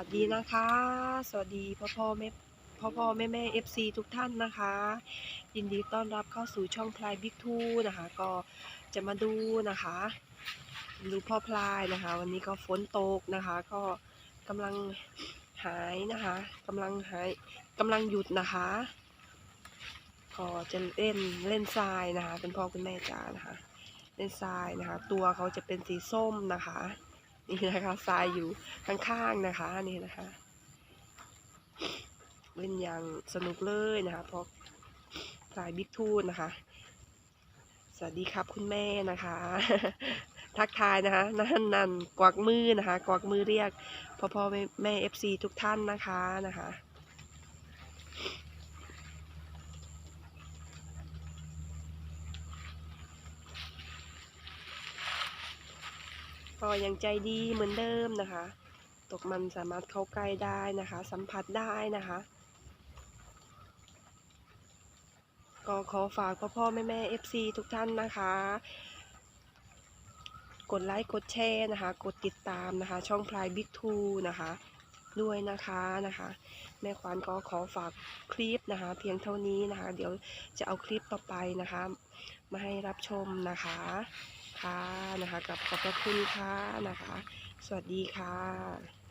วัสดีนะคะ สวัสดีพ่อพ่อแม่พ่อพ่อแม่แม่เอฟซีทุกท่านนะคะ ยินดีต้อนรับเข้าสู่ช่องพลายบิ๊กทูนะคะ ก็จะมาดูนะคะ ดูพ่อพลายนะคะ วันนี้ก็ฝนตกนะคะ ก็กำลังหายนะคะกำลังหายกำลังหยุดนะคะ ก็จะเล่นเล่นทรายนะคะ เป็นพ่อคุณแม่จ๋านะคะ เล่นทรายนะคะ ตัวเขาจะเป็นสีส้มนะคะ นี่นะคะทรายอยู่ข้างๆนะคะนี่นะคะเล่นอย่างสนุกเลยนะคะเพราะทรายบิ๊กทูนนะคะสวัสดีครับคุณแม่นะคะ ทักทายนะคะนั่นนั่นกวักมือนะคะ กวักมือเรียกพ่อพ่อแม่เอฟซีทุกท่านนะคะนะคะ ก็ยังใจดีเหมือนเดิมนะคะ ตกมันสามารถเข้าใกล้ได้นะคะ สัมผัสได้นะคะก็ขอฝากพ่อพ่อแม่แม่เอฟซีทุกท่านนะคะ กดไลค์กดแชร์นะคะ กดติดตามนะคะ ช่องพลายบิ๊กทูนะคะด้วยนะคะนะคะ แม่ขวัญก็ขอฝากคลิปนะคะ เพียงเท่านี้นะคะ เดี๋ยวจะเอาคลิปต่อไปนะคะ มาให้รับชมนะคะ ค่ะนะคะกับขอบพระคุณค่ะนะคะ สวัสดีค่ะ